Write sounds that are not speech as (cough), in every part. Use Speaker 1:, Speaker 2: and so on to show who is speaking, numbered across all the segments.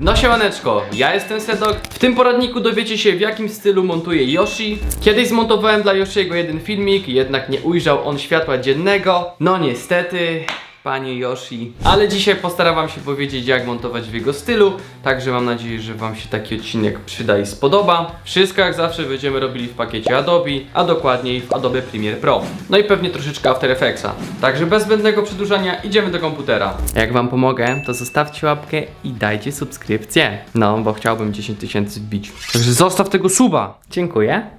Speaker 1: No siemaneczko, ja jestem Sedok. W tym poradniku dowiecie się w jakim stylu montuje Yoshi. Kiedyś zmontowałem dla Yoshiego jeden filmik, jednak nie ujrzał on światła dziennego. No niestety, panie Yoshi. Ale dzisiaj postaram się powiedzieć jak montować w jego stylu, także mam nadzieję, że wam się taki odcinek przyda i spodoba. Wszystko jak zawsze będziemy robili w pakiecie Adobe, a dokładniej w Adobe Premiere Pro. No i pewnie troszeczkę After Effectsa. Także bez zbędnego przedłużania idziemy do komputera. Jak wam pomogę, to zostawcie łapkę i dajcie subskrypcję. No, bo chciałbym 10 tysięcy wbić. Także zostaw tego suba. Dziękuję.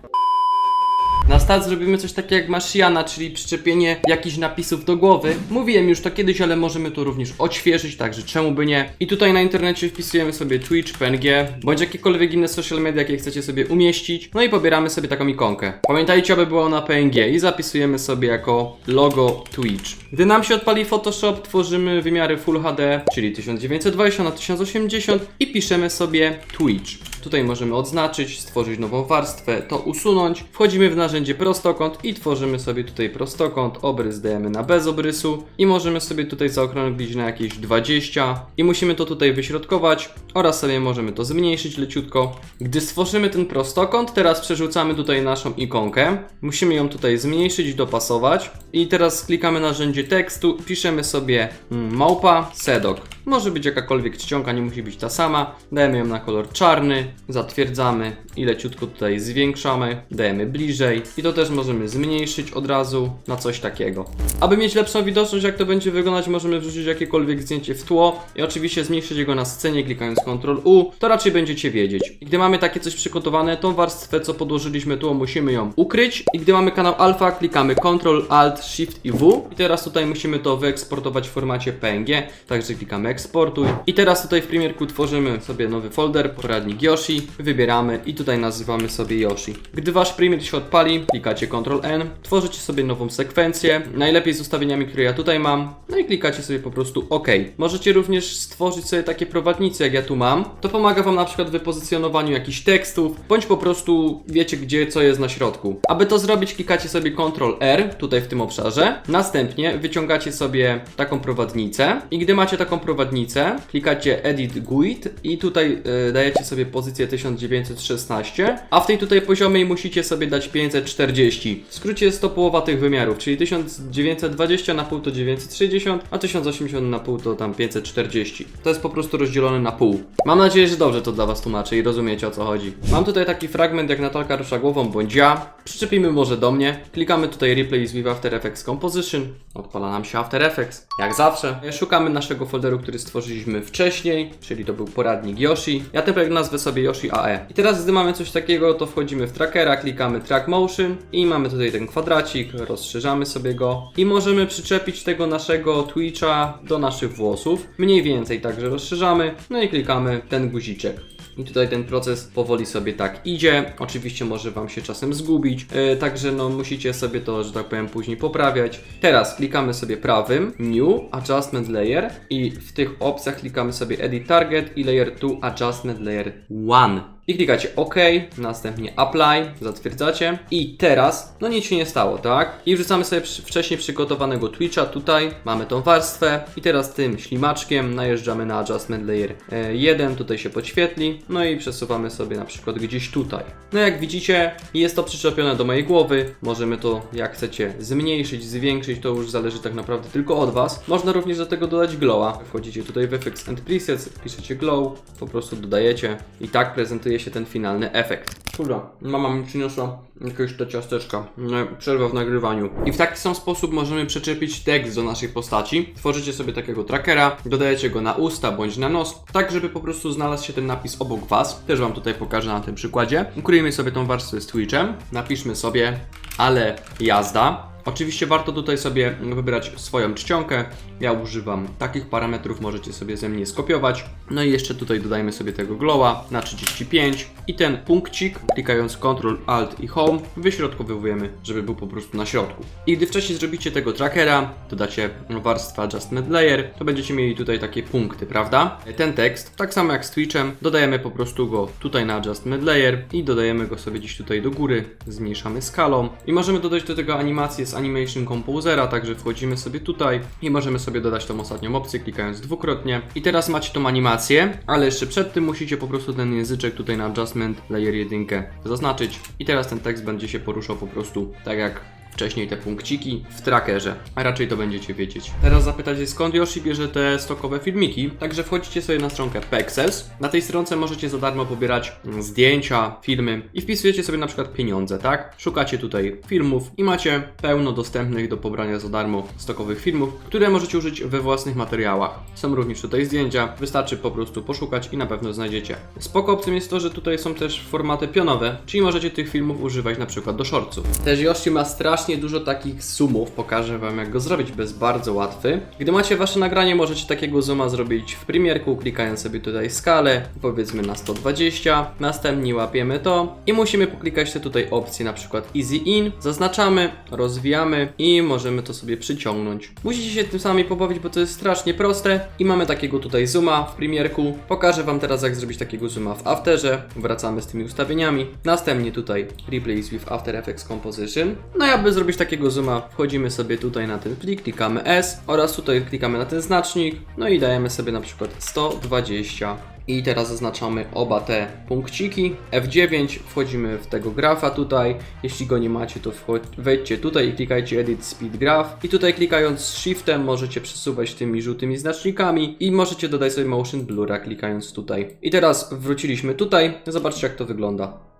Speaker 1: Na start zrobimy coś takiego jak Mashiana, czyli przyczepienie jakichś napisów do głowy. Mówiłem już to kiedyś, ale możemy to również odświeżyć, także czemu by nie. I tutaj na internecie wpisujemy sobie Twitch, PNG, bądź jakiekolwiek inne social media, jakie chcecie sobie umieścić. No i pobieramy sobie taką ikonkę. Pamiętajcie, aby było na PNG i zapisujemy sobie jako logo Twitch. Gdy nam się odpali Photoshop, tworzymy wymiary Full HD, czyli 1920 na 1080 i piszemy sobie Twitch. Tutaj możemy odznaczyć, stworzyć nową warstwę, to usunąć. Wchodzimy w narzędzie prostokąt i tworzymy sobie tutaj prostokąt. Obrys dajemy na bez obrysu i możemy sobie tutaj zaokrąglić na jakieś 20 i musimy to tutaj wyśrodkować oraz sobie możemy to zmniejszyć leciutko. Gdy stworzymy ten prostokąt, teraz przerzucamy tutaj naszą ikonkę. Musimy ją tutaj zmniejszyć, dopasować i teraz klikamy narzędzie tekstu, piszemy sobie mm, małpa sedok. Może być jakakolwiek czcionka, nie musi być ta sama. Dajemy ją na kolor czarny, zatwierdzamy i leciutko tutaj zwiększamy, dajemy bliżej i to też możemy zmniejszyć od razu na coś takiego. Aby mieć lepszą widoczność jak to będzie wyglądać, możemy wrzucić jakiekolwiek zdjęcie w tło i oczywiście zmniejszyć jego na scenie klikając Ctrl U, to raczej będziecie wiedzieć. I gdy mamy takie coś przygotowane, tą warstwę co podłożyliśmy tło musimy ją ukryć i gdy mamy kanał alfa klikamy Ctrl Alt Shift i W i teraz tutaj musimy to wyeksportować w formacie PNG, także klikamy eksportuj i teraz tutaj w Premierku tworzymy sobie nowy folder, poradnik Yoshi, wybieramy i tutaj nazywamy sobie Yoshi. Gdy wasz Premiere się odpali, klikacie Ctrl N, tworzycie sobie nową sekwencję, najlepiej z ustawieniami, które ja tutaj mam, no i klikacie sobie po prostu OK. Możecie również stworzyć sobie takie prowadnice, jak ja tu mam. To pomaga wam na przykład w wypozycjonowaniu jakichś tekstów, bądź po prostu wiecie gdzie co jest na środku. Aby to zrobić, klikacie sobie Ctrl R tutaj w tym obszarze. Następnie wyciągacie sobie taką prowadnicę i gdy macie taką prowadnicę, klikacie Edit GUID i tutaj e, dajecie sobie pozycję 1916, a w tej tutaj poziomej musicie sobie dać 540. W skrócie jest to połowa tych wymiarów, czyli 1920 na pół to 960, a 1080 na pół to tam 540. To jest po prostu rozdzielone na pół. Mam nadzieję, że dobrze to dla was tłumaczę i rozumiecie o co chodzi. Mam tutaj taki fragment jak Natalka rusza głową bądź ja. Przyczepimy może do mnie. Klikamy tutaj Replace with After Effects Composition. Odpala nam się After Effects. Jak zawsze. Szukamy naszego folderu, który stworzyliśmy wcześniej, czyli to był poradnik Yoshi. Ja ten projekt nazwę sobie Yoshi AE. I teraz gdy mamy coś takiego, to wchodzimy w trackera, klikamy Track Motion i mamy tutaj ten kwadracik, rozszerzamy sobie go i możemy przyczepić tego naszego Twitcha do naszych włosów. Mniej więcej także rozszerzamy, no i klikamy ten guziczek. I tutaj ten proces powoli sobie tak idzie. Oczywiście może Wam się czasem zgubić, yy, także no musicie sobie to, że tak powiem, później poprawiać. Teraz klikamy sobie prawym New Adjustment Layer i w tych opcjach klikamy sobie Edit Target i Layer 2 Adjustment Layer 1. I klikacie OK, następnie Apply, zatwierdzacie. I teraz, no nic się nie stało, tak? I wrzucamy sobie wcześniej przygotowanego Twitcha tutaj, mamy tą warstwę i teraz tym ślimaczkiem najeżdżamy na Adjustment Layer 1, tutaj się podświetli, no i przesuwamy sobie na przykład gdzieś tutaj. No jak widzicie, jest to przyczepione do mojej głowy, możemy to jak chcecie zmniejszyć, zwiększyć, to już zależy tak naprawdę tylko od Was. Można również do tego dodać glowa. Wchodzicie tutaj w Effects and Presets, piszecie glow, po prostu dodajecie i tak prezentuje się ten finalny efekt. Dobra, mama mi przyniosła jakieś te ciasteczka. Nie, Przerwa w nagrywaniu. I w taki sam sposób możemy przyczepić tekst do naszej postaci. Tworzycie sobie takiego trackera, dodajecie go na usta bądź na nos, tak żeby po prostu znalazł się ten napis obok Was. Też Wam tutaj pokażę na tym przykładzie. Ukryjmy sobie tą warstwę z Twitchem. Napiszmy sobie, ale jazda. Oczywiście warto tutaj sobie wybrać swoją czcionkę. Ja używam takich parametrów, możecie sobie ze mnie skopiować. No i jeszcze tutaj dodajmy sobie tego glowa na 35 i ten punkcik, klikając Ctrl Alt i Home, wyśrodkowujemy, żeby był po prostu na środku. I gdy wcześniej zrobicie tego trackera, dodacie warstwę Adjustment Layer, to będziecie mieli tutaj takie punkty, prawda? Ten tekst, tak samo jak z Twitchem, dodajemy po prostu go tutaj na Adjustment Layer i dodajemy go sobie gdzieś tutaj do góry, zmniejszamy skalą i możemy dodać do tego animację z Animation Composera, także wchodzimy sobie tutaj i możemy sobie dodać tą ostatnią opcję, klikając dwukrotnie. I teraz macie tą animację, ale jeszcze przed tym musicie po prostu ten języczek tutaj na Adjustment Layer 1 zaznaczyć i teraz ten tekst będzie się poruszał po prostu tak jak wcześniej te punkciki w trackerze, a raczej to będziecie wiedzieć. Teraz zapytacie skąd Yoshi bierze te stokowe filmiki, także wchodzicie sobie na stronkę Pexels. Na tej stronce możecie za darmo pobierać mm, zdjęcia, filmy i wpisujecie sobie na przykład pieniądze, tak? Szukacie tutaj filmów i macie pełno dostępnych do pobrania za darmo stokowych filmów, które możecie użyć we własnych materiałach. Są również tutaj zdjęcia, wystarczy po prostu poszukać i na pewno znajdziecie. Spoko opcją jest to, że tutaj są też formaty pionowe, czyli możecie tych filmów używać na przykład do shortsów. Też Yoshi ma strasznie dużo takich zoomów, pokażę wam jak go zrobić, jest bardzo łatwy. Gdy macie wasze nagranie, możecie takiego zooma zrobić w Premierku, klikając sobie tutaj skalę, powiedzmy na 120, następnie łapiemy to i musimy poklikać te tutaj opcje, na przykład Easy In, zaznaczamy, rozwijamy i możemy to sobie przyciągnąć. Musicie się tym sami pobawić, bo to jest strasznie proste i mamy takiego tutaj zooma w Premierku. Pokażę wam teraz jak zrobić takiego zooma w Afterze, wracamy z tymi ustawieniami, następnie tutaj Replace with After Effects Composition. No i aby zrobić takiego zooma, wchodzimy sobie tutaj na ten plik, klikamy S oraz tutaj klikamy na ten znacznik, no i dajemy sobie na przykład 120. I teraz zaznaczamy oba te punkciki. F9, wchodzimy w tego grafa tutaj. Jeśli go nie macie, to wejdźcie tutaj i klikajcie Edit Speed Graph. I tutaj klikając Shiftem możecie przesuwać tymi żółtymi znacznikami i możecie dodać sobie Motion Blura klikając tutaj. I teraz wróciliśmy tutaj. Zobaczcie jak to wygląda.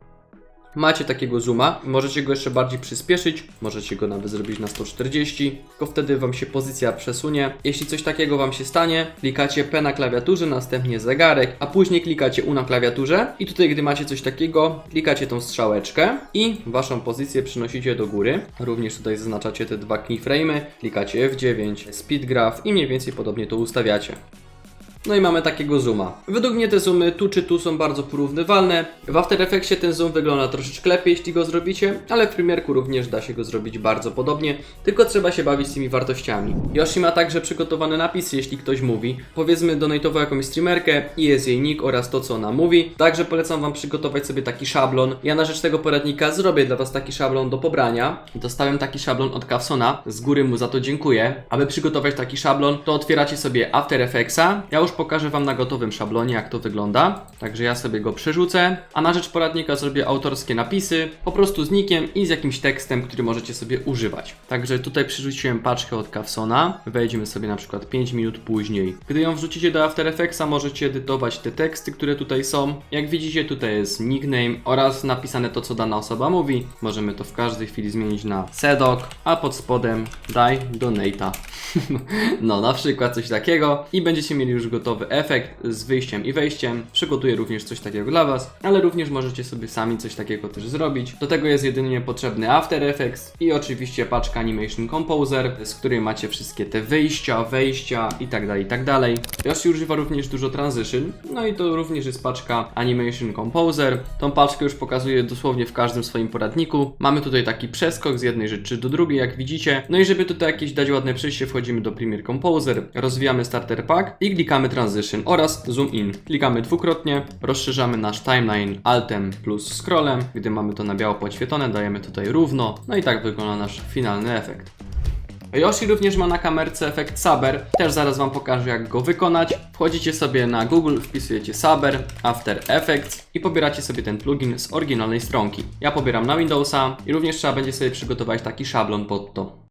Speaker 1: Macie takiego zooma, możecie go jeszcze bardziej przyspieszyć, możecie go nawet zrobić na 140, tylko wtedy Wam się pozycja przesunie. Jeśli coś takiego Wam się stanie, klikacie P na klawiaturze, następnie zegarek, a później klikacie U na klawiaturze i tutaj gdy macie coś takiego, klikacie tą strzałeczkę i Waszą pozycję przynosicie do góry. Również tutaj zaznaczacie te dwa keyframe'y, klikacie F9, Speed Graph i mniej więcej podobnie to ustawiacie. No i mamy takiego zooma. Według mnie te zoomy tu czy tu są bardzo porównywalne. W After Effectsie ten zoom wygląda troszeczkę lepiej, jeśli go zrobicie, ale w Premierku również da się go zrobić bardzo podobnie, tylko trzeba się bawić z tymi wartościami. Yoshi ma także przygotowane napisy, jeśli ktoś mówi. Powiedzmy donatował jakąś streamerkę i jest jej nick oraz to, co ona mówi. Także polecam Wam przygotować sobie taki szablon. Ja na rzecz tego poradnika zrobię dla Was taki szablon do pobrania. Dostałem taki szablon od Kawsona, z góry mu za to dziękuję. Aby przygotować taki szablon, to otwieracie sobie After Effectsa. Ja już pokażę Wam na gotowym szablonie, jak to wygląda. Także ja sobie go przerzucę, a na rzecz poradnika zrobię autorskie napisy, po prostu z nickiem i z jakimś tekstem, który możecie sobie używać. Także tutaj przerzuciłem paczkę od Kawsona. Wejdźmy sobie na przykład 5 minut później. Gdy ją wrzucicie do After Effectsa, możecie edytować te teksty, które tutaj są. Jak widzicie, tutaj jest nickname oraz napisane to, co dana osoba mówi. Możemy to w każdej chwili zmienić na sedok, a pod spodem daj donata. (laughs) no, na przykład coś takiego i będziecie mieli już gotowy efekt z wyjściem i wejściem. Przygotuję również coś takiego dla Was, ale również możecie sobie sami coś takiego też zrobić. Do tego jest jedynie potrzebny After Effects i oczywiście paczka Animation Composer, z której macie wszystkie te wyjścia, wejścia i tak dalej, i tak. Yoshi używa również dużo transition, no i to również jest paczka Animation Composer. Tą paczkę już pokazuję dosłownie w każdym swoim poradniku. Mamy tutaj taki przeskok z jednej rzeczy do drugiej, jak widzicie. No i żeby tutaj jakieś dać ładne przejście, wchodzimy do Premiere Composer, rozwijamy Starter Pack i klikamy Transition oraz Zoom In. Klikamy dwukrotnie, rozszerzamy nasz timeline Altem plus scrollem. Gdy mamy to na biało podświetlone, dajemy tutaj równo. No i tak wygląda nasz finalny efekt. Yoshi również ma na kamerce efekt Saber, też zaraz Wam pokażę jak go wykonać. Wchodzicie sobie na Google, wpisujecie Saber, After Effects i pobieracie sobie ten plugin z oryginalnej stronki. Ja pobieram na Windowsa i również trzeba będzie sobie przygotować taki szablon pod to.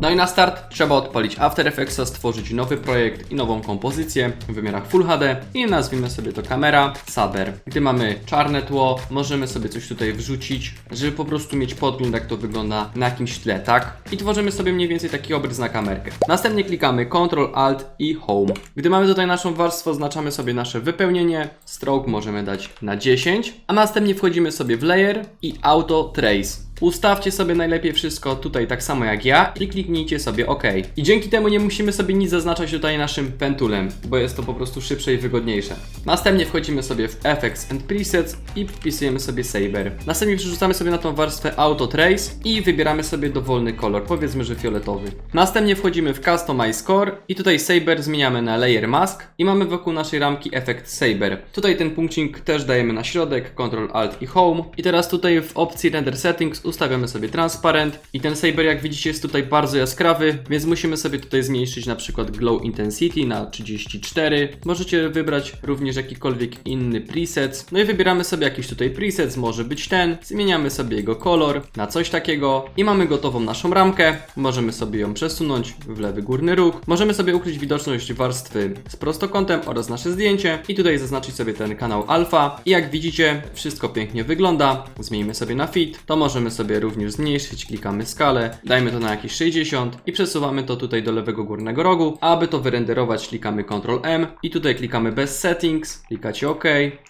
Speaker 1: No i na start trzeba odpalić After Effectsa, stworzyć nowy projekt i nową kompozycję w wymiarach Full HD i nazwijmy sobie to kamera Saber. Gdy mamy czarne tło, możemy sobie coś tutaj wrzucić, żeby po prostu mieć podgląd jak to wygląda na jakimś tle, tak? I tworzymy sobie mniej więcej taki obrys na kamerkę. Następnie klikamy Ctrl Alt i Home. Gdy mamy tutaj naszą warstwę, oznaczamy sobie nasze wypełnienie. Stroke możemy dać na 10, a następnie wchodzimy sobie w Layer i Auto Trace. Ustawcie sobie najlepiej wszystko tutaj tak samo jak ja i kliknijcie sobie OK. I dzięki temu nie musimy sobie nic zaznaczać tutaj naszym pentulem, bo jest to po prostu szybsze i wygodniejsze. Następnie wchodzimy sobie w Effects and Presets i wpisujemy sobie Saber. Następnie przerzucamy sobie na tą warstwę Auto Trace i wybieramy sobie dowolny kolor, powiedzmy, że fioletowy. Następnie wchodzimy w Customize Core i tutaj Saber zmieniamy na Layer Mask i mamy wokół naszej ramki efekt Saber. Tutaj ten punkcik też dajemy na środek, Ctrl Alt i Home. I teraz tutaj w opcji Render Settings ustawiamy sobie transparent i ten saber jak widzicie jest tutaj bardzo jaskrawy, więc musimy sobie tutaj zmniejszyć na przykład glow intensity na 34. Możecie wybrać również jakikolwiek inny preset. No i wybieramy sobie jakiś tutaj preset, może być ten. Zmieniamy sobie jego kolor na coś takiego i mamy gotową naszą ramkę. Możemy sobie ją przesunąć w lewy górny róg. Możemy sobie ukryć widoczność warstwy z prostokątem oraz nasze zdjęcie i tutaj zaznaczyć sobie ten kanał alfa. I jak widzicie, wszystko pięknie wygląda. Zmienimy sobie na fit. To możemy sobie również zmniejszyć. Klikamy skalę, dajmy to na jakieś 60 i przesuwamy to tutaj do lewego górnego rogu. Aby to wyrenderować, klikamy Ctrl M i tutaj klikamy bez settings, klikacie OK,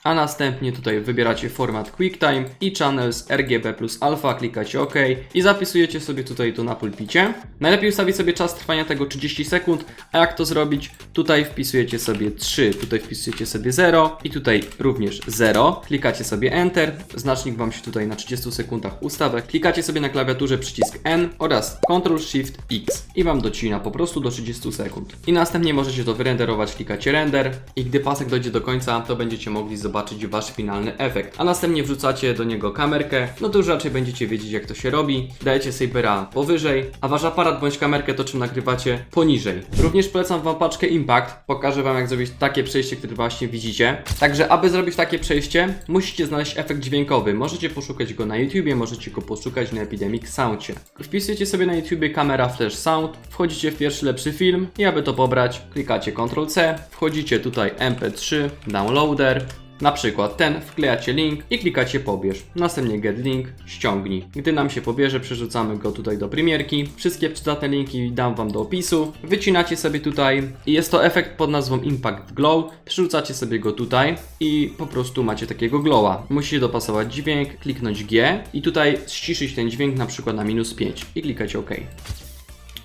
Speaker 1: a następnie tutaj wybieracie format QuickTime i Channels RGB plus alpha, klikacie OK i zapisujecie sobie tutaj to na pulpicie. Najlepiej ustawić sobie czas trwania tego 30 sekund, a jak to zrobić? Tutaj wpisujecie sobie 3, tutaj wpisujecie sobie 0 i tutaj również 0. Klikacie sobie Enter, znacznik Wam się tutaj na 30 sekundach ustawia. Klikacie sobie na klawiaturze przycisk N oraz Ctrl Shift X i Wam docina po prostu do 30 sekund. I następnie możecie to wyrenderować, klikacie render i gdy pasek dojdzie do końca, to będziecie mogli zobaczyć Wasz finalny efekt. A następnie wrzucacie do niego kamerkę, no to już raczej będziecie wiedzieć jak to się robi. Dajecie Sabera powyżej, a Wasz aparat bądź kamerkę to czym nagrywacie poniżej. Również polecam Wam paczkę Impact. Pokażę Wam jak zrobić takie przejście, które właśnie widzicie. Także aby zrobić takie przejście, musicie znaleźć efekt dźwiękowy. Możecie poszukać go na YouTubie, możecie go poszukać na Epidemic Soundcie. Wpisujecie sobie na YouTubie kamera flash sound, wchodzicie w pierwszy lepszy film i aby to pobrać, klikacie Ctrl C, wchodzicie tutaj MP3, downloader, na przykład ten, wklejacie link i klikacie pobierz. Następnie get link, ściągnij. Gdy nam się pobierze, przerzucamy go tutaj do premierki. Wszystkie przydatne linki dam Wam do opisu. Wycinacie sobie tutaj i jest to efekt pod nazwą Impact Glow. Przerzucacie sobie go tutaj i po prostu macie takiego glowa. Musicie dopasować dźwięk, kliknąć G i tutaj ściszyć ten dźwięk na przykład na minus 5 i klikać OK.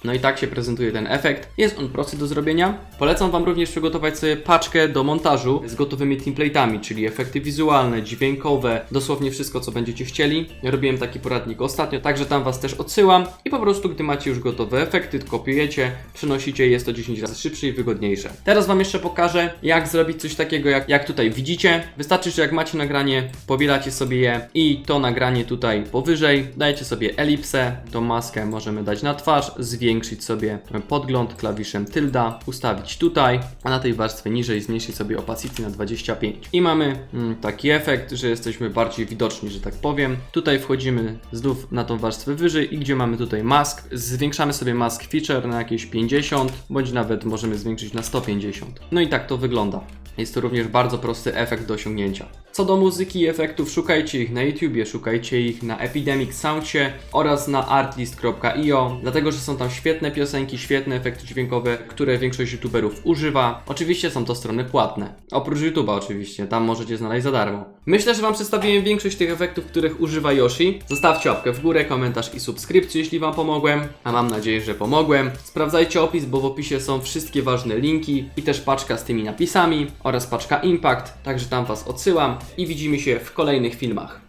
Speaker 1: No i tak się prezentuje ten efekt. Jest on prosty do zrobienia. Polecam Wam również przygotować sobie paczkę do montażu z gotowymi template'ami, czyli efekty wizualne, dźwiękowe, dosłownie wszystko co będziecie chcieli. Ja robiłem taki poradnik ostatnio, także tam Was też odsyłam i po prostu gdy macie już gotowe efekty, kopiujecie, przenosicie jest to 10 razy szybsze i wygodniejsze. Teraz Wam jeszcze pokażę jak zrobić coś takiego jak, jak tutaj widzicie. Wystarczy, że jak macie nagranie, powielacie sobie je i to nagranie tutaj powyżej, dajecie sobie elipsę, tą maskę możemy dać na twarz, zwiększyć sobie podgląd klawiszem tylda, ustawić tutaj, a na tej warstwie niżej zmniejszyć sobie opacity na 25. I mamy mm, taki efekt, że jesteśmy bardziej widoczni, że tak powiem. Tutaj wchodzimy znów na tą warstwę wyżej i gdzie mamy tutaj mask, zwiększamy sobie mask feature na jakieś 50, bądź nawet możemy zwiększyć na 150. No i tak to wygląda. Jest to również bardzo prosty efekt do osiągnięcia. Co do muzyki i efektów, szukajcie ich na YouTubie, szukajcie ich na Epidemic Soundcie oraz na artlist.io, dlatego że są tam świetne piosenki, świetne efekty dźwiękowe, które większość youtuberów używa. Oczywiście są to strony płatne. Oprócz YouTube'a oczywiście, tam możecie znaleźć za darmo. Myślę, że Wam przedstawiłem większość tych efektów, których używa Yoshi. Zostawcie łapkę w górę, komentarz i subskrypcję, jeśli Wam pomogłem, a mam nadzieję, że pomogłem. Sprawdzajcie opis, bo w opisie są wszystkie ważne linki i też paczka z tymi napisami oraz paczka Impact, także tam Was odsyłam i widzimy się w kolejnych filmach.